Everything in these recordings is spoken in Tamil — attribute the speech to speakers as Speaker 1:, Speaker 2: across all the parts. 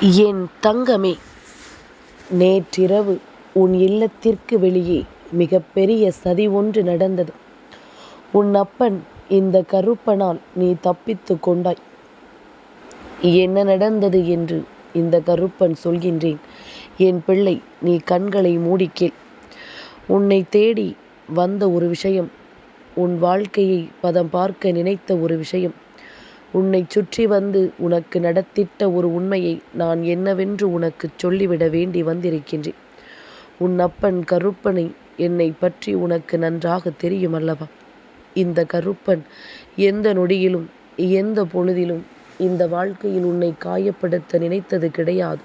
Speaker 1: என் தங்கமே நேற்றிரவு உன் இல்லத்திற்கு வெளியே மிகப்பெரிய சதி ஒன்று நடந்தது. உன் அப்பன் இந்த கருப்பனால் நீ தப்பித்து கொண்டாய். என்ன நடந்தது என்று இந்த கருப்பன் சொல்கின்றேன். என் பிள்ளை நீ கண்களை மூடிக்கேள். உன்னை தேடி வந்த ஒரு விஷயம் உன் வாழ்க்கையை பதம் பார்க்க நினைத்த ஒரு விஷயம். உன்னை சுற்றி வந்து உனக்கு நடத்திட்ட ஒரு உண்மையை நான் என்னவென்று உனக்குச் சொல்லிவிட வேண்டி வந்திருக்கின்றேன். உன் அப்பன் கருப்பனை என்னை பற்றி உனக்கு நன்றாக தெரியும் அல்லவா இந்த கருப்பன் எந்த நொடியிலும் எந்த பொழுதிலும் இந்த வாழ்க்கையில் உன்னை காயப்படுத்த நினைத்தது கிடையாது.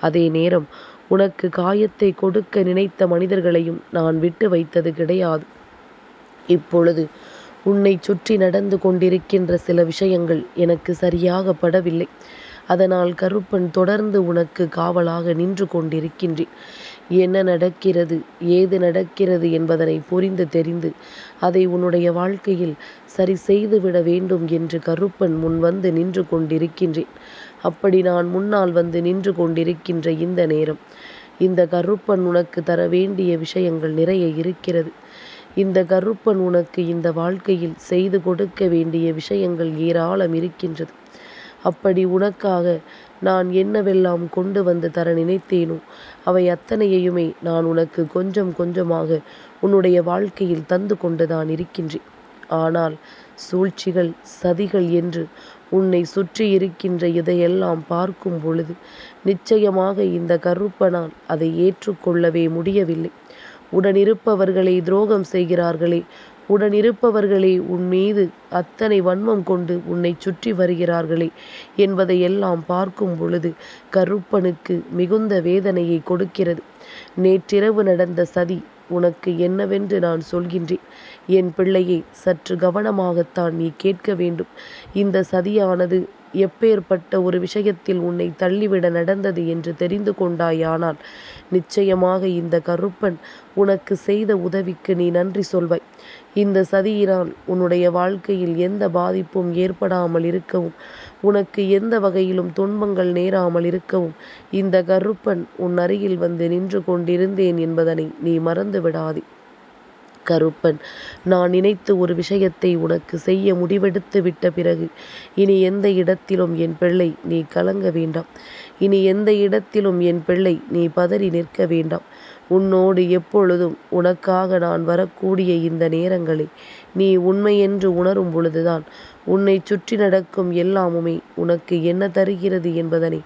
Speaker 1: அதே நேரம் உனக்கு காயத்தை கொடுக்க நினைத்த மனிதர்களையும் நான் விட்டு வைத்தது கிடையாது. இப்பொழுது உன்னை சுற்றி நடந்து கொண்டிருக்கின்ற சில விஷயங்கள் எனக்கு சரியாக படவில்லை அதனால் கருப்பன் தொடர்ந்து உனக்கு காவலாக நின்று கொண்டிருக்கின்றேன். என்ன நடக்கிறது ஏது நடக்கிறது என்பதனை புரிந்து தெரிந்து அதை உன்னுடைய வாழ்க்கையில் சரி செய்துவிட வேண்டும் என்று கருப்பன் முன் வந்து நின்று கொண்டிருக்கின்றேன். அப்படி நான் முன்னால் வந்து நின்று கொண்டிருக்கின்ற இந்த நேரம் இந்த கருப்பன் உனக்கு தர வேண்டிய விஷயங்கள் நிறைய இருக்கிறது. இந்த கருப்பன் உனக்கு இந்த வாழ்க்கையில் செய்து கொடுக்க வேண்டிய விஷயங்கள் ஏராளம் இருக்கின்றது. அப்படி உனக்காக நான் என்னவெல்லாம் கொண்டு வந்து தர நினைத்தேனோ அவை அத்தனையுமே நான் உனக்கு கொஞ்சம் கொஞ்சமாக உன்னுடைய வாழ்க்கையில் தந்து கொண்டுதான் இருக்கின்றேன். ஆனால் சூழ்ச்சிகள் சதிகள் என்று உன்னை சுற்றி இருக்கின்ற இதையெல்லாம் பார்க்கும் பொழுது நிச்சயமாக இந்த கருப்பனால் அதை ஏற்றுக்கொள்ளவே முடியவில்லை. உடனிருப்பவர்களை துரோகம் செய்கிறார்களே. உடனிருப்பவர்களே உன் மீது அத்தனை வன்மம் கொண்டு உன்னை சுற்றி வருகிறார்களே என்பதையெல்லாம் பார்க்கும் பொழுது கருப்பனுக்கு மிகுந்த வேதனையை கொடுக்கிறது. நேற்றிரவு நடந்த சதி உனக்கு என்னவென்று நான் சொல்கின்றேன். என் பிள்ளையை சற்று கவனமாகத்தான் நீ கேட்க வேண்டும். இந்த சதியானது எப்பேற்பட்ட ஒரு விஷயத்தில் உன்னை தள்ளிவிட நடந்தது என்று தெரிந்து கொண்டாயானால் நிச்சயமாக இந்த கருப்பன் உனக்கு செய்த உதவிக்கு நீ நன்றி சொல்வாய். இந்த சதியினால் உன்னுடைய வாழ்க்கையில் எந்த பாதிப்பும் ஏற்படாமல் இருக்கவும் உனக்கு எந்த வகையிலும் துன்பங்கள் நேராமல் இருக்கவும் இந்த கருப்பன் உன் அருகில் வந்து நின்று கொண்டிருந்தேன் என்பதனை நீ மறந்து விடாதே கருப்பன் நான் நினைத்து ஒரு விஷயத்தை உனக்கு செய்ய முடிவெடுத்து விட்ட பிறகு இனி எந்த இடத்திலும் என் பிள்ளை நீ கலங்க வேண்டாம். இனி எந்த இடத்திலும் என் பிள்ளை நீ பதறி நிற்க வேண்டாம். உன்னோடு எப்பொழுதும் உனக்காக நான் வரக்கூடிய இந்த நேரங்களை நீ உண்மை என்று உணரும் பொழுதுதான் உன்னை சுற்றி நடக்கும் எல்லாமுமே உனக்கு என்ன தருகிறது என்பதனை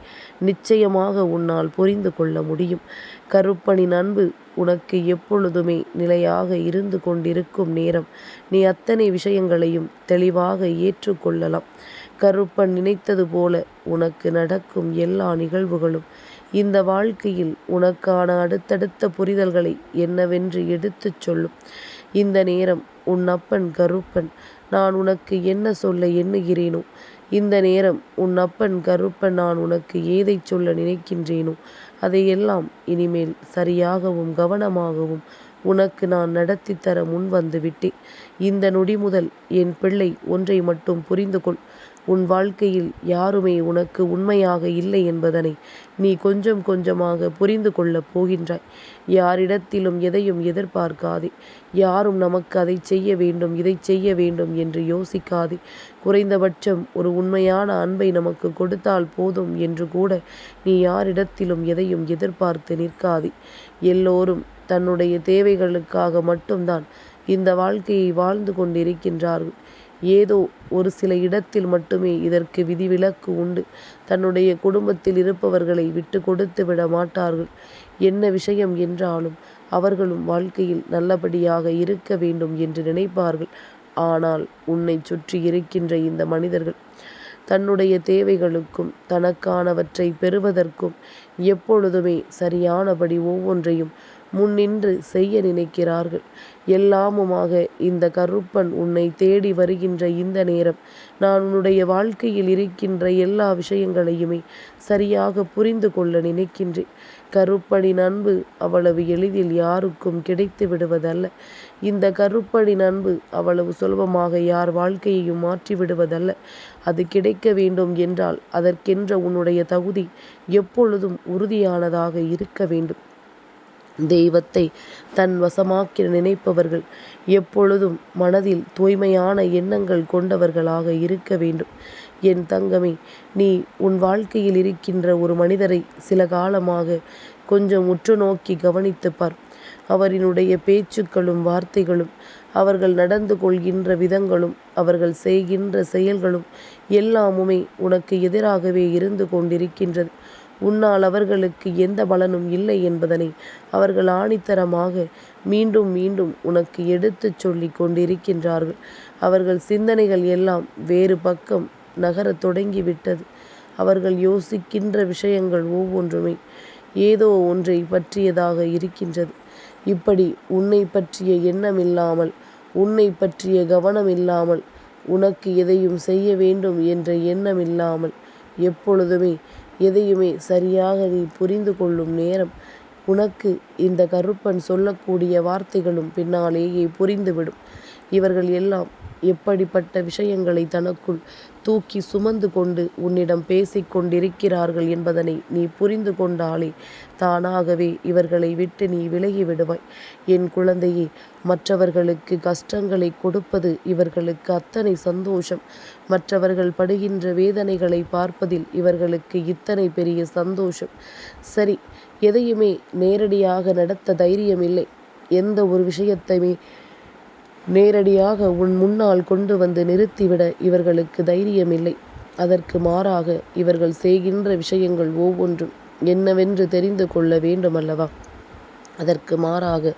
Speaker 1: நிச்சயமாக உன்னால் புரிந்து கொள்ள முடியும். கருப்பனின் அன்பு உனக்கு எப்பொழுதுமே நிலையாக இருந்து கொண்டிருக்கும் நேரம். நீ அத்தனை விஷயங்களையும் தெளிவாக ஏற்றுக்கொள்ளலாம். கருப்பன் நினைத்தது போல உனக்கு நடக்கும் எல்லா நிகழ்வுகளும் இந்த வாழ்க்கையில் உனக்கான அடுத்தடுத்த புரிதல்களை என்னவென்று எடுத்துச் சொல்லும். இந்த நேரம் உன் அப்பன் கருப்பன். நான் உனக்கு என்ன சொல்ல எண்ணுகிறேனோ? இந்த நேரம் உன் அப்பன் கருப்பன் நான் உனக்கு ஏதை சொல்ல நினைக்கின்றேனோ? அதையெல்லாம் இனிமேல் சரியாகவும் கவனமாகவும் உனக்கு நான் நடத்தி தர முன் வந்துவிட்டேன் இந்த நொடி முதல் என் பிள்ளை ஒன்றை மட்டும் புரிந்து கொள் உன் வாழ்க்கையில் யாருமே உனக்கு உண்மையாக இல்லை என்பதனை நீ கொஞ்சம் கொஞ்சமாக புரிந்து கொள்ளப் போகின்றாய். யாரிடத்திலும் எதையும் எதிர்பார்க்காதே. யாரும் நமக்கு அதை செய்ய வேண்டும் இதை செய்ய வேண்டும் என்று யோசிக்காதே. குறைந்தபட்சம் ஒரு உண்மையான அன்பை நமக்கு கொடுத்தால் போதும் என்று கூட நீ யாரிடத்திலும் எதையும் எதிர்பார்த்து நிற்காதே. எல்லோரும் தன்னுடைய தேவைகளுக்காக மட்டும்தான் இந்த வாழ்க்கையை வாழ்ந்து கொண்டிருக்கின்றார்கள். ஏதோ ஒரு சில இடத்தில் மட்டுமே இதற்கு விதிவிலக்கு உண்டு. தன்னுடைய குடும்பத்தில் இருப்பவர்களை விட்டு கொடுத்து விட மாட்டார்கள். என்ன விஷயம் என்றாலும் அவர்களும் வாழ்க்கையில் நல்லபடியாக இருக்க வேண்டும் என்று நினைப்பார்கள். ஆனால் உன்னை சுற்றி இருக்கின்ற இந்த மனிதர்கள் தன்னுடைய தேவைகளுக்கும் தனக்கானவற்றை பெறுவதற்கும் எப்பொழுதுமே சரியானபடி ஒவ்வொன்றையும் முன்னின்று செய்ய நினைக்கிறார்கள். எல்லாமுமாக இந்த கருப்பன் உன்னை தேடி வருகின்ற இந்த நேரம் நான் உன்னுடைய வாழ்க்கையில் இருக்கின்ற எல்லா விஷயங்களையுமே சரியாக புரிந்து கொள்ள நினைக்கின்றேன். கருப்பனின் அன்பு அவ்வளவு எளிதில் யாருக்கும் கிடைத்து விடுவதல்ல. இந்த கருப்பனின் அன்பு அவ்வளவு சுலபமாக யார் வாழ்க்கையையும் மாற்றி விடுவதல்ல. அது கிடைக்க வேண்டும் என்றால் அதற்கென்ற உன்னுடைய தகுதி எப்பொழுதும் உறுதியானதாக இருக்க வேண்டும். தெய்வத்தை தன் வசமாக்கிற நினைப்பவர்கள் எப்பொழுதும் மனதில் தூய்மையான எண்ணங்கள் கொண்டவர்களாக இருக்க வேண்டும். என் தங்கமே நீ உன் வாழ்க்கையில் இருக்கின்ற ஒரு மனிதரை சில காலமாக கொஞ்சம் உற்று நோக்கி கவனித்து பார். அவரினுடைய பேச்சுக்களும் வார்த்தைகளும் அவர்கள் நடந்து கொள்கின்ற விதங்களும் அவர்கள் செய்கின்ற செயல்களும் எல்லாமுமே உனக்கு எதிராகவே இருந்து கொண்டிருக்கின்றது. உன்னால் அவர்களுக்கு எந்த பலனும் இல்லை என்பதனை அவர்கள் ஆணித்தரமாக மீண்டும் மீண்டும் உனக்கு எடுத்துச் சொல்லி கொண்டிருக்கின்றார்கள். அவர்கள் சிந்தனைகள் எல்லாம் வேறு பக்கம் நகரத் தொடங்கிவிட்டது. அவர்கள் யோசிக்கின்ற விஷயங்கள் ஒவ்வொன்றுமே ஏதோ ஒன்றை பற்றியதாக இருக்கின்றது. இப்படி உன்னை பற்றிய எண்ணம் இல்லாமல் உன்னை பற்றிய கவனம் இல்லாமல் உனக்கு எதையும் செய்ய வேண்டும் என்ற எண்ணம் இல்லாமல் எப்பொழுதுமே எதையுமே சரியாக நீ புரிந்து கொள்ளும் நேரம். உனக்கு இந்த கருப்பன் சொல்லக்கூடிய வார்த்தைகளும் பின்னாலேயே புரிந்துவிடும். இவர்கள் எல்லாம் எப்படிப்பட்ட விஷயங்களை தனக்குள் தூக்கி சுமந்து கொண்டு உன்னிடம் பேசிக் கொண்டிருக்கிறார்கள் என்பதனை நீ புரிந்து கொண்டாலே தானாகவே இவர்களை விட்டு நீ விலகி விடுவாய். என் குழந்தையே மற்றவர்களுக்கு கஷ்டங்களை கொடுப்பது இவர்களுக்கு அத்தனை சந்தோஷம். மற்றவர்கள் படுகின்ற வேதனைகளை பார்ப்பதில் இவர்களுக்கு இத்தனை பெரிய சந்தோஷம். சரி எதையுமே நேரடியாக நடத்த தைரியம் இல்லை எந்த ஒரு விஷயத்தையுமே நேரடியாக உன் முன்னால் கொண்டு வந்து நிறுத்திவிட இவர்களுக்கு தைரியமில்லை. அதற்கு மாறாக இவர்கள் செய்கின்ற விஷயங்கள் ஒவ்வொன்றும் என்னவென்று தெரிந்து கொள்ள வேண்டுமல்லவா? அதற்கு மாறாக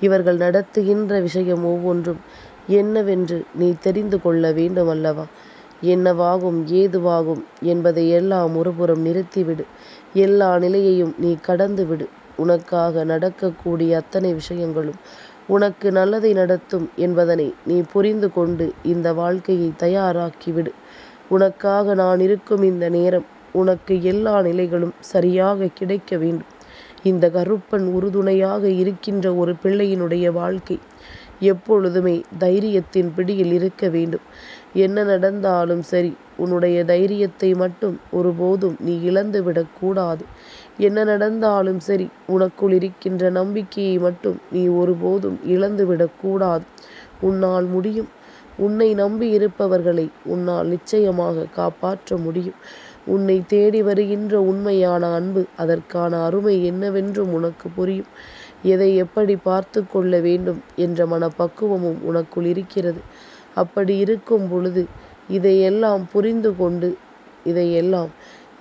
Speaker 1: இவர்கள் நடத்துகின்ற விஷயம் ஒவ்வொன்றும் என்னவென்று நீ தெரிந்து கொள்ள வேண்டுமல்லவா? என்னவாகும் ஏதுவாகும் என்பதை எல்லாம் ஒருபுறம் நிறுத்திவிடு. எல்லா நிலையையும் நீ கடந்து விடு உனக்காக நடக்கக்கூடிய அத்தனை விஷயங்களும் உனக்கு நல்லதை நடத்தும் என்பதனை நீ புரிந்து கொண்டு இந்த வாழ்க்கையை தயாராக்கிவிடு. உனக்காக நான் இருக்கும் இந்த நேரம் உனக்கு எல்லா நிலைகளும் சரியாக கிடைக்க வேண்டும். இந்த கருப்பன் உறுதுணையாக இருக்கின்ற ஒரு பிள்ளையினுடைய வாழ்க்கை எப்பொழுதுமே தைரியத்தின் பிடியில் இருக்க வேண்டும். என்ன நடந்தாலும் சரி உன்னுடைய தைரியத்தை மட்டும் ஒருபோதும் நீ இழந்துவிடக்கூடாது என்ன நடந்தாலும் சரி உனக்குள் இருக்கின்ற நம்பிக்கையை மட்டும் நீ ஒருபோதும் இழந்துவிடக்கூடாது உன்னால் முடியும். உன்னை நம்பி இருப்பவர்களை உன்னால் நிச்சயமாக காப்பாற்ற முடியும். உன்னை தேடி வருகின்ற உண்மையான அன்பு அதற்கான அருமை என்னவென்றும் உனக்கு புரியும். எதை எப்படி பார்த்து கொள்ள வேண்டும் என்ற மனப்பக்குவமும் உனக்குள் இருக்கிறது. அப்படி இருக்கும் பொழுது இதையெல்லாம் புரிந்து கொண்டு இதையெல்லாம்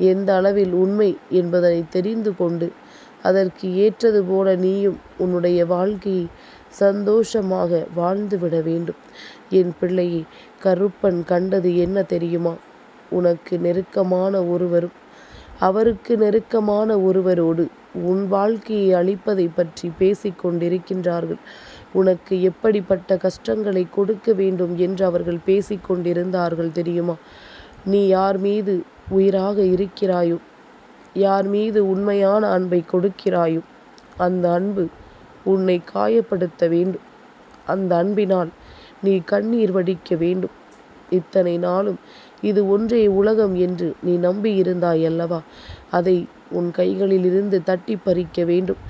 Speaker 1: எந்த அளவில் உண்மை என்பதனை தெரிந்து கொண்டு அதற்கு ஏற்றது போல நீயும் உன்னுடைய வாழ்க்கையை சந்தோஷமாக வாழ்ந்துவிட வேண்டும். என் பிள்ளையை கருப்பன் கண்டது என்ன தெரியுமா? உனக்கு நெருக்கமான ஒருவரும் அவருக்கு நெருக்கமான ஒருவரோடு உன் வாழ்க்கையை அழிப்பதை பற்றி பேசிக்கொண்டிருக்கின்றார்கள் உனக்கு எப்படிப்பட்ட கஷ்டங்களை கொடுக்க வேண்டும் என்று அவர்கள் பேசிக்கொண்டிருந்தார்கள் தெரியுமா? நீ யார் மீது உயிராக இருக்கிறாயோ? யார் மீது உண்மையான அன்பை கொடுக்கிறாயோ? அந்த அன்பு உன்னை காயப்படுத்த வேண்டும். அந்த அன்பினால் நீ கண்ணீர் வடிக்க வேண்டும். இத்தனை நாளும் இது ஒன்றே உலகம் என்று நீ நம்பியிருந்தாய் அல்லவா அதை உன் கைகளில் இருந்து தட்டி பறிக்க வேண்டும்.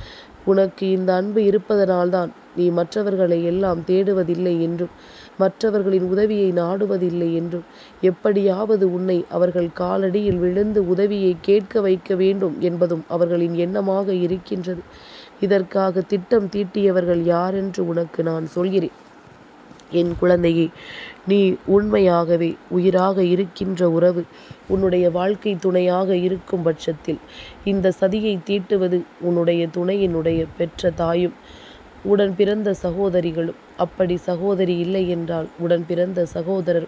Speaker 1: உனக்கு இந்த அன்பு இருப்பதனால்தான் நீ மற்றவர்களை எல்லாம் தேடுவதில்லை என்றும் மற்றவர்களின் உதவியை நாடுவதில்லை என்றும் எப்படியாவது உன்னை அவர்கள் காலடியில் விழுந்து உதவியை கேட்க வைக்க வேண்டும் என்பதும் அவர்களின் எண்ணமாக இருக்கின்றது. இதற்காக திட்டம் தீட்டியவர்கள் யாரென்று உனக்கு நான் சொல்கிறேன். என் குழந்தையே நீ உண்மையாகவே உயிராக இருக்கின்ற உறவு உன்னுடைய வாழ்க்கை துணையாக இருக்கும் பட்சத்தில் இந்த சதியை தீட்டுவது உன்னுடைய துணையினுடைய பெற்ற தாயும் உடன் பிறந்த சகோதரிகளும். அப்படி சகோதரி இல்லை என்றால் உடன் பிறந்த சகோதரர்.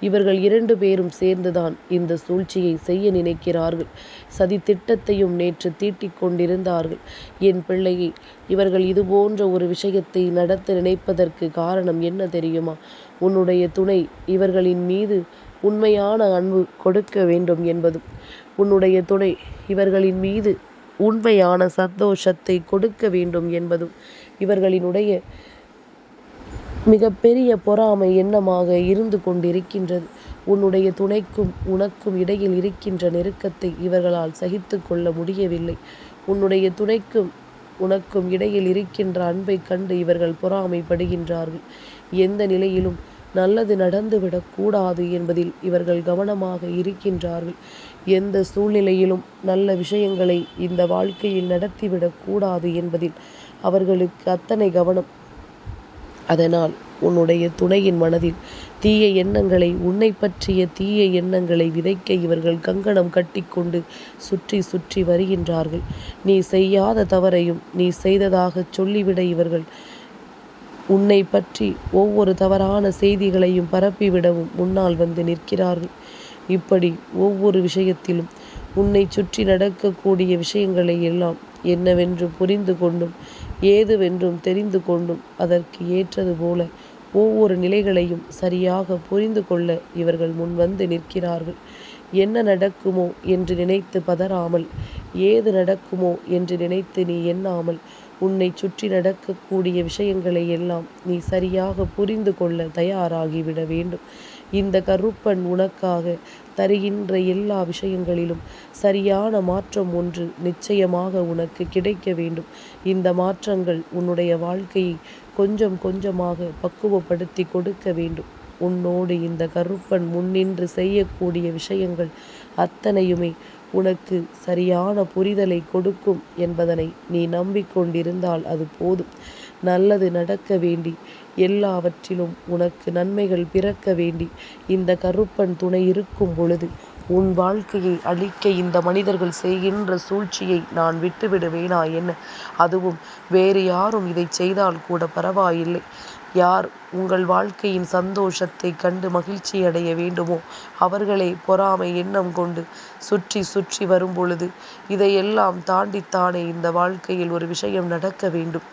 Speaker 1: இவர்கள் இரண்டு பேரும் சேர்ந்துதான் இந்த சூழ்ச்சியை செய்ய நினைக்கிறார்கள். சதி திட்டத்தையும் நேற்று தீட்டிக் கொண்டிருந்தார்கள். என் பிள்ளையை இவர்கள் இது போன்ற ஒரு விஷயத்தை நடத்த நினைப்பதற்கு காரணம் என்ன தெரியுமா? உன்னுடைய துணை இவர்களின் மீது உண்மையான அன்பு கொடுக்க வேண்டும் என்பதும் உன்னுடைய துணை இவர்களின் மீது உண்மையான சந்தோஷத்தை கொடுக்க வேண்டும் என்பதும் இவர்களினுடைய மிகப்பெரிய பொறாமை எண்ணமாக இருந்து கொண்டிருக்கின்றது. உன்னுடைய துணைக்கும் உனக்கும் இடையில் இருக்கின்ற நெருக்கத்தை இவர்களால் சகித்து கொள்ள முடியவில்லை. உன்னுடைய துணைக்கும் உனக்கும் இடையில் இருக்கின்ற அன்பை கண்டு இவர்கள் பொறாமைப்படுகின்றார்கள். எந்த நிலையிலும் நல்லது நடந்துவிடக்கூடாது என்பதில் இவர்கள் கவனமாக இருக்கின்றார்கள். எந்த சூழ்நிலையிலும் நல்ல விஷயங்களை இந்த வாழ்க்கையில் நடத்திவிடக்கூடாது என்பதில் அவர்களுக்கு அத்தனை கவனம். அதனால் உன்னுடைய துணையின் மனதில் தீய எண்ணங்களை உன்னை பற்றிய தீய எண்ணங்களை விதைக்க இவர்கள் கங்கணம் கட்டிக்கொண்டு சுற்றி சுற்றி வருகின்றார்கள். நீ செய்யாத தவறையும் நீ செய்ததாக சொல்லிவிட இவர்கள் உன்னை பற்றி ஒவ்வொரு தவறான செய்திகளையும் பரப்பிவிடவும் முன்னால் வந்து நிற்கிறார்கள். இப்படி ஒவ்வொரு விஷயத்திலும் உன்னை சுற்றி நடக்கக்கூடிய விஷயங்களை எல்லாம் என்னவென்று புரிந்து கொண்டும் ஏதுவென்றும் தெரிந்து கொண்டும் அதற்கு ஏற்றது போல ஒவ்வொரு நிலைகளையும் சரியாக புரிந்து கொள்ள இவர்கள் முன்வந்து நிற்கிறார்கள். என்ன நடக்குமோ என்று நினைத்து பதறாமல் ஏது நடக்குமோ என்று நினைத்து நீ எண்ணாமல் உன்னை சுற்றி நடக்கக்கூடிய விஷயங்களை எல்லாம் நீ சரியாக புரிந்து கொள்ள தயாராகிவிட வேண்டும். இந்த கருப்பன் உனக்காக தருகின்ற எல்லா விஷயங்களிலும் சரியான மாற்றம் ஒன்று நிச்சயமாக உனக்கு கிடைக்க வேண்டும். இந்த மாற்றங்கள் உன்னுடைய வாழ்க்கையை கொஞ்சம் கொஞ்சமாக பக்குவப்படுத்தி கொடுக்க வேண்டும். உன்னோடு இந்த கருப்பன் முன்னின்று செய்யக்கூடிய விஷயங்கள் அத்தனையுமே உனக்கு சரியான புரிதலை கொடுக்கும் என்பதனை நீ நம்பிக்கொண்டிருந்தால் அது போதும். நல்லது நடக்க வேண்டி. எல்லாவற்றிலும் உனக்கு நன்மைகள் பிறக்க வேண்டி. இந்த கருப்பன் துணை இருக்கும் பொழுது உன் வாழ்க்கையை அழிக்க இந்த மனிதர்கள் செய்கின்ற சூழ்ச்சியை நான் விட்டுவிடுவேனா என்ன? அதுவும் வேறு யாரும் இதை செய்தால் கூட பரவாயில்லை. யார் உங்கள் வாழ்க்கையின் சந்தோஷத்தை கண்டு மகிழ்ச்சி அடைய வேண்டுமோ அவர்களை பொறாமை எண்ணம் கொண்டு சுற்றி சுற்றி வரும் பொழுது இதையெல்லாம் தாண்டித்தானே இந்த வாழ்க்கையில் ஒரு விஷயம் நடக்க வேண்டும்.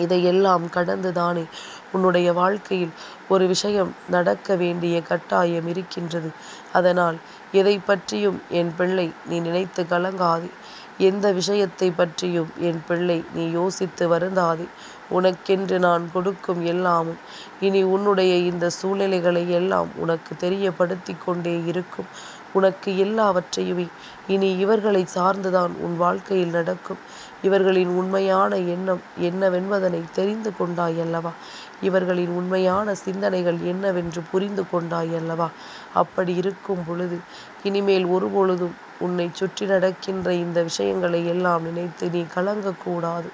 Speaker 1: இதையெல்லாம் கடந்துதானே? உன்னுடைய வாழ்க்கையில் ஒரு விஷயம் நடக்க வேண்டிய கட்டாயம் இருக்கின்றது. அதனால் எதை பற்றியும் என் பிள்ளை நீ நினைத்து கலங்காதே. எந்த விஷயத்தை பற்றியும் என் பிள்ளை நீ யோசித்து வருந்தாதே. உனக்கென்று நான் கொடுக்கும் எல்லாமும் இனி உன்னுடைய இந்த சூழ்நிலைகளை எல்லாம் உனக்கு தெரியப்படுத்தி கொண்டே இருக்கும். உனக்கு எல்லாவற்றையுமே இனி இவர்களை சார்ந்துதான் உன் வாழ்க்கையில் நடக்கும். இவர்களின் உண்மையான எண்ணம் என்னவென்பதனை தெரிந்து கொண்டாய் அல்லவா இவர்களின் உண்மையான சிந்தனைகள் என்னவென்று புரிந்து கொண்டாய் அல்லவா அப்படி இருக்கும் பொழுது இனிமேல் ஒருபொழுதும் உன்னை சுற்றி நடக்கின்ற இந்த விஷயங்களை எல்லாம் நினைத்து நீ கலங்கக்கூடாது.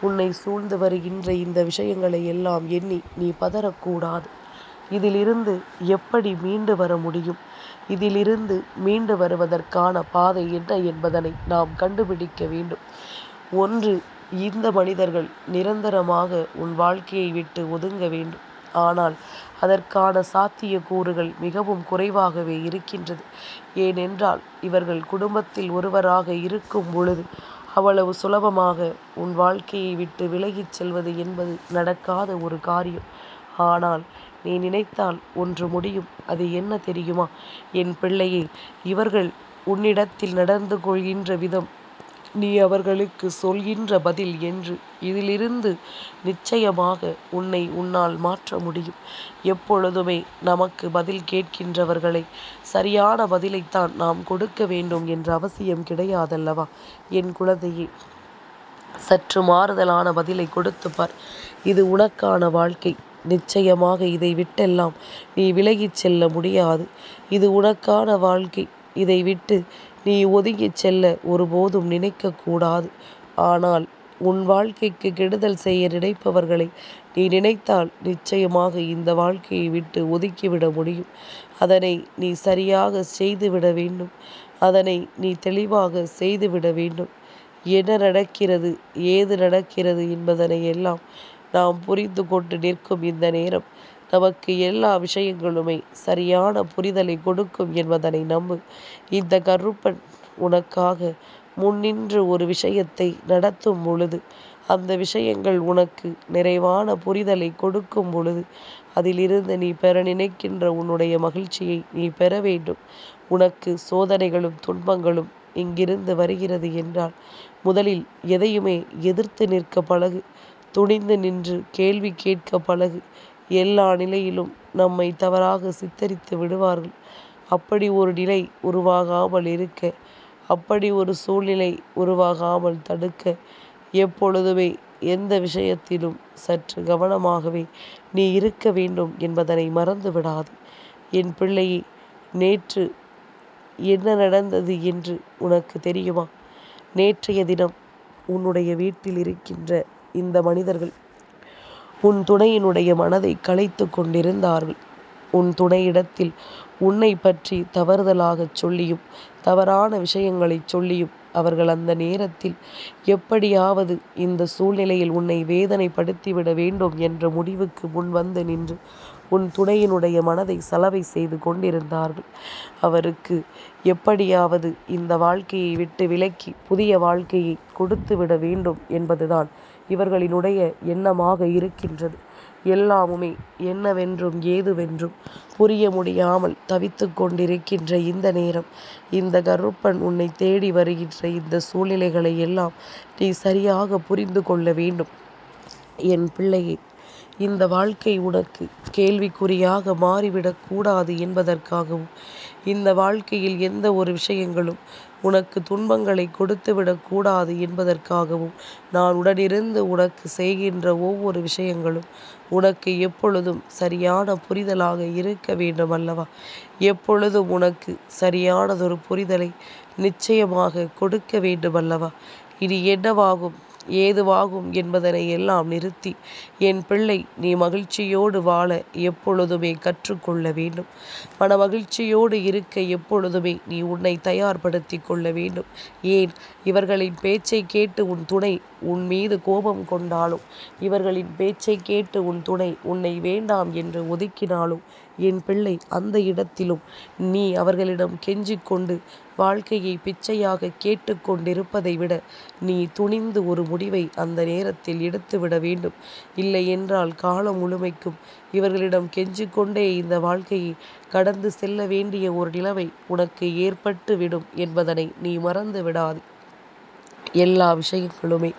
Speaker 1: உன்னை சூழ்ந்து வருகின்ற இந்த விஷயங்களை எல்லாம் எண்ணி நீ பதறக்கூடாது. இதிலிருந்து எப்படி மீண்டு வர முடியும்? இதிலிருந்து மீண்டு வருவதற்கான பாதை என்ன என்பதனை நாம் கண்டுபிடிக்க வேண்டும். ஒன்று இந்த மனிதர்கள் நிரந்தரமாக உன் வாழ்க்கையை விட்டு ஒதுங்க வேண்டும். ஆனால் அதற்கான சாத்தியக்கூறுகள் மிகவும் குறைவாகவே இருக்கின்றது. ஏனென்றால் இவர்கள் குடும்பத்தில் ஒருவராக இருக்கும் பொழுது அவ்வளவு சுலபமாக உன் வாழ்க்கையை விட்டு விலகிச் செல்வது என்பது நடக்காத ஒரு காரியம். ஆனால் நீ நினைத்தால் ஒன்று முடியும். அது என்ன தெரியுமா? என் பிள்ளையே இவர்கள் உன்னிடத்தில் நடந்து கொள்கின்ற விதம் நீ அவர்களுக்கு சொல்கின்ற பதில் என்று இதிலிருந்து நிச்சயமாக உன்னை உன்னால் மாற்ற முடியும். எப்பொழுதுமே நமக்கு பதில் கேட்கின்றவர்களை சரியான பதிலைத்தான் நாம் கொடுக்க வேண்டும் என்ற அவசியம் கிடையாதல்லவா? என் குழந்தையே சற்று மாறுதலான பதிலை கொடுத்து பார். இது உனக்கான வாழ்க்கை. நிச்சயமாக இதை விட்டெல்லாம் நீ விலகிச் செல்ல முடியாது. இது உனக்கான வாழ்க்கை. இதை விட்டு நீ ஒதுங்கிச் செல்ல ஒருபோதும் நினைக்கக்கூடாது. ஆனால் உன் வாழ்க்கைக்கு கெடுதல் செய்ய நினைப்பவர்களை நீ நினைத்தால் நிச்சயமாக இந்த வாழ்க்கையை விட்டு ஒதுக்கிவிட முடியும். அதனை நீ சரியாக செய்துவிட வேண்டும். அதனை நீ தெளிவாக செய்துவிட வேண்டும். என்ன நடக்கிறது ஏது நடக்கிறது என்பதனை எல்லாம் நாம் புரிந்து கொண்டு நிற்கும் இந்த நேரம். நமக்கு எல்லா விஷயங்களுமே சரியான புரிதலை கொடுக்கும் என்பதனை நம்பு. இந்த கருப்பன் உனக்காக முன்னின்று ஒரு விஷயத்தை நடத்தும் பொழுது அந்த விஷயங்கள் உனக்கு நிறைவான புரிதலை கொடுக்கும் பொழுது அதிலிருந்து நீ பெற நினைக்கின்ற உன்னுடைய மகிழ்ச்சியை நீ பெற வேண்டும். உனக்கு சோதனைகளும் துன்பங்களும் இங்கிருந்து வருகிறது என்றால் முதலில் எதையுமே எதிர்த்து நிற்க பழகு துணிந்து நின்று கேள்வி கேட்க பழகு எல்லா நிலையிலும் நம்மை தவறாக சித்தரித்து விடுவார்கள். அப்படி ஒரு நிலை உருவாகாமல் இருக்க அப்படி ஒரு சூழ்நிலை உருவாகாமல் தடுக்க எப்பொழுதுமே எந்த விஷயத்திலும் சற்று கவனமாகவே நீ இருக்க வேண்டும் என்பதனை மறந்து விடாது. என் பிள்ளையே நேற்று என்ன நடந்தது என்று உனக்கு தெரியுமா? நேற்றைய தினம் உன்னுடைய வீட்டில் இருக்கின்ற இந்த மனிதர்கள் உன் துணையினுடைய மனதை கலைத்து கொண்டிருந்தார்கள். உன் துணையிடத்தில் உன்னை பற்றி தவறுதலாகச் சொல்லியும் தவறான விஷயங்களை சொல்லியும் அவர்கள் அந்த நேரத்தில் எப்படியாவது இந்த சூழ்நிலையில் உன்னை வேதனைப்படுத்திவிட வேண்டும் என்ற முடிவுக்கு முன் வந்து நின்று உன் துணையினுடைய மனதை சலவை செய்து கொண்டிருந்தார்கள். அவருக்கு எப்படியாவது இந்த வாழ்க்கையை விட்டு விலக்கி புதிய வாழ்க்கையை கொடுத்து விட வேண்டும் என்பதுதான் இவர்களினுடைய எண்ணமாக இருக்கின்றது. எல்லாமுமே என்னவென்றும் ஏதுவென்றும் புரிய முடியாமல் தவித்து கொண்டிருக்கின்ற இந்த நேரம் இந்த கருப்பன் உன்னை தேடி வருகின்ற இந்த சூழ்நிலைகளை எல்லாம் நீ சரியாக புரிந்து கொள்ள வேண்டும். என் பிள்ளையை இந்த வாழ்க்கை உனக்கு கேள்விக்குறியாக மாறிவிடக்கூடாது என்பதற்காகவும் இந்த வாழ்க்கையில் எந்த ஒரு விஷயங்களும் உனக்கு துன்பங்களை கொடுத்துவிடக்கூடாது என்பதற்காகவும் நான் உடனிருந்து உனக்கு செய்கின்ற ஒவ்வொரு விஷயங்களும் உனக்கு எப்பொழுதும் சரியான புரிதலாக இருக்க வேண்டும் அல்லவா? எப்பொழுதும் உனக்கு சரியானதொரு புரிதலை நிச்சயமாக கொடுக்க வேண்டும் அல்லவா? இனி என்னவாகும்? ஏதுவாகும் என்பதனை எல்லாம் நிறுத்தி என் பிள்ளை நீ மகிழ்ச்சியோடு வாழ எப்பொழுதுமே கற்றுக்கொள்ள வேண்டும். மன மகிழ்ச்சியோடு இருக்க எப்பொழுதுமே நீ உன்னை தயார்படுத்தி கொள்ள வேண்டும். ஏன்? இவர்களின் பேச்சை கேட்டு உன் துணை உன் மீது கோபம் கொண்டாலும் இவர்களின் பேச்சை கேட்டு உன் துணை உன்னை வேண்டாம் என்று ஒதுக்கினாலும் என் பிள்ளை அந்த இடத்திலும் நீ அவர்களிடம் கெஞ்சிக்கொண்டு வாழ்க்கையை பிச்சையாக கேட்டுக்கொண்டிருப்பதை விட நீ துணிந்து ஒரு முடிவை அந்த நேரத்தில் எடுத்துவிட வேண்டும். இல்லை என்றால் காலம் முழுமைக்கும் இவர்களிடம் கெஞ்சிக்கொண்டே இந்த வாழ்க்கையை கடந்து செல்ல வேண்டிய ஒரு நிலைமை உனக்கு ஏற்பட்டு விடும் என்பதனை நீ மறந்து விடாது. எல்லா விஷயங்களுமே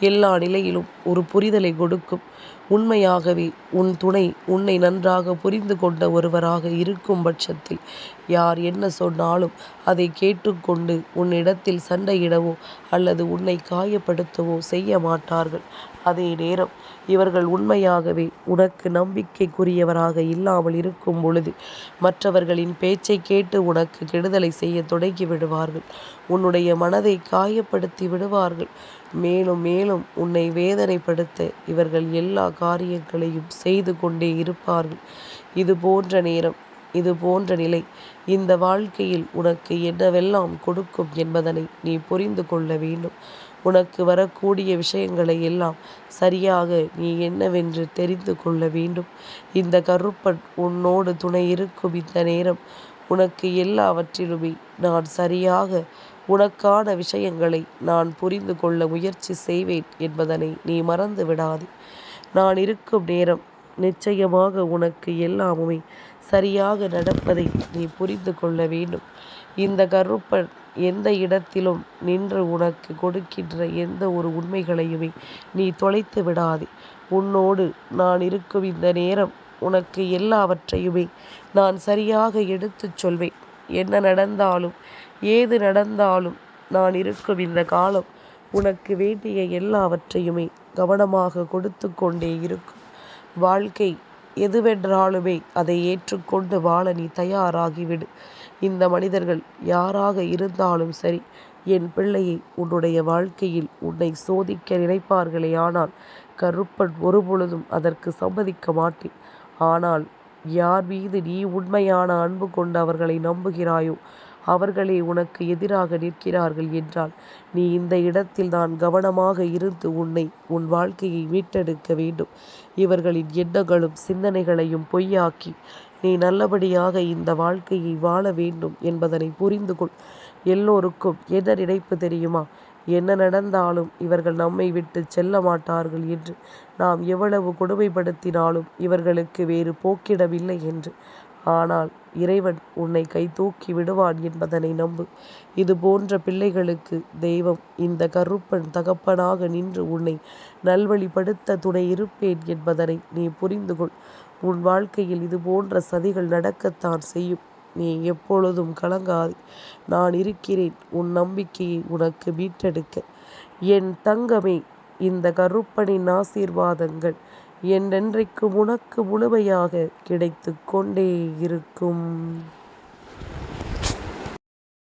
Speaker 1: எல்லா நிலையிலும் ஒரு புரிதலை கொடுக்கும். உண்மையாகவே உன் துணை உன்னை நன்றாக புரிந்து கொண்ட ஒருவராக இருக்கும் பட்சத்தில் யார் என்ன சொன்னாலும் அதை கேட்டுக்கொண்டு உன்னிடத்தில் சண்டையிடவோ அல்லது உன்னை காயப்படுத்தவோ செய்ய மாட்டார்கள். அதே நேரம் இவர்கள் உண்மையாகவே உனக்கு நம்பிக்கைக்குரியவராக இல்லாமல் இருக்கும் பொழுது மற்றவர்களின் பேச்சை கேட்டு உனக்கு கெடுதலை செய்ய தொடங்கி விடுவார்கள். உன்னுடைய மனதை காயப்படுத்தி விடுவார்கள். மேலும் மேலும் உன்னை வேதனைப்படுத்த இவர்கள் எல்லா காரியங்களையும் செய்து கொண்டே இருப்பார்கள். இது போன்ற நேரம் இது போன்ற நிலை இந்த வாழ்க்கையில் உனக்கு என்னவெல்லாம் கொடுக்கும் என்பதனை நீ புரிந்து கொள்ள வேண்டும். உனக்கு வரக்கூடிய விஷயங்களை எல்லாம் சரியாக நீ என்னவென்று தெரிந்து கொள்ள வேண்டும். இந்த கருப்பன் உன்னோடு துணை இருக்கும் இந்த நேரம் உனக்கு எல்லாவற்றிலுமே நான் சரியாக உனக்கான விஷயங்களை நான் புரிந்து கொள்ள முயற்சி செய்வேன் என்பதனை நீ மறந்து விடாதே. நான் இருக்கும் நேரம் நிச்சயமாக உனக்கு எல்லாமுமே சரியாக நடப்பதை நீ புரிந்து கொள்ள வேண்டும். இந்த கருப்பன் எந்த இடத்திலும் நின்று உனக்கு கொடுக்கின்ற எந்த ஒரு உண்மைகளையுமே நீ தொலைத்து விடாதே. உன்னோடு நான் இருக்கும் இந்த நேரம் உனக்கு எல்லாவற்றையுமே நான் சரியாக எடுத்துச் சொல்வேன். என்ன நடந்தாலும் ஏது நடந்தாலும் நான் இருக்கும் இந்த காலம் உனக்கு வேண்டிய எல்லாவற்றையுமே கவனமாக கொடுத்து கொண்டே இருக்கும். வாழ்க்கை எதுவென்றாலுமே அதை ஏற்றுக்கொண்டு வாழ நீ தயாராகிவிடு. இந்த மனிதர்கள் யாராக இருந்தாலும் சரி என் பிள்ளையை உன்னுடைய வாழ்க்கையில் உன்னை சோதிக்க நினைப்பார்களே ஆனால் கருப்பன் ஒருபொழுதும் அதற்கு சம்மதிக்க மாட்டேன். ஆனால் யார் மீது நீ உண்மையான அன்பு கொண்டு அவர்களை நம்புகிறாயோ அவர்களே உனக்கு எதிராக நிற்கிறார்கள் என்றால் நீ இந்த இடத்தில் தான் கவனமாக இருந்து உன்னை உன் வாழ்க்கையை மீட்டெடுக்க வேண்டும். இவர்களின் எண்ணங்களும் சிந்தனைகளையும் பொய்யாக்கி நீ நல்லபடியாக இந்த வாழ்க்கையை வாழ வேண்டும் என்பதனை புரிந்து கொள். எல்லோருக்கும் என்ன நினைப்பு தெரியுமா? என்ன நடந்தாலும் இவர்கள் நம்மை விட்டு செல்ல மாட்டார்கள் என்று. நாம் எவ்வளவு கொடுமைப்படுத்தினாலும் இவர்களுக்கு வேறு போக்கிடவில்லை என்று. ஆனால் இறைவன் உன்னை கை தூக்கி விடுவான் என்பதனை நம்பு. இது போன்ற பிள்ளைகளுக்கு தெய்வம் இந்த கருப்பன் தகப்பனாக நின்று உன்னை நல்வழிப்படுத்த துணை இருப்பேன் என்பதனை நீ புரிந்து கொள். உன் வாழ்க்கையில் இது போன்ற சதிகள் நடக்கத்தான் செய்யும். நீ எப்பொழுதும் கலங்காது. நான் இருக்கிறேன். உன் நம்பிக்கையை உனக்கு மீட்டெடுக்க. என் தங்கமே இந்த கருப்பனின் ஆசீர்வாதங்கள் என்றென்றைக்கும் உனக்கு முழுமையாக கிடைத்து கொண்டே இருக்கும்.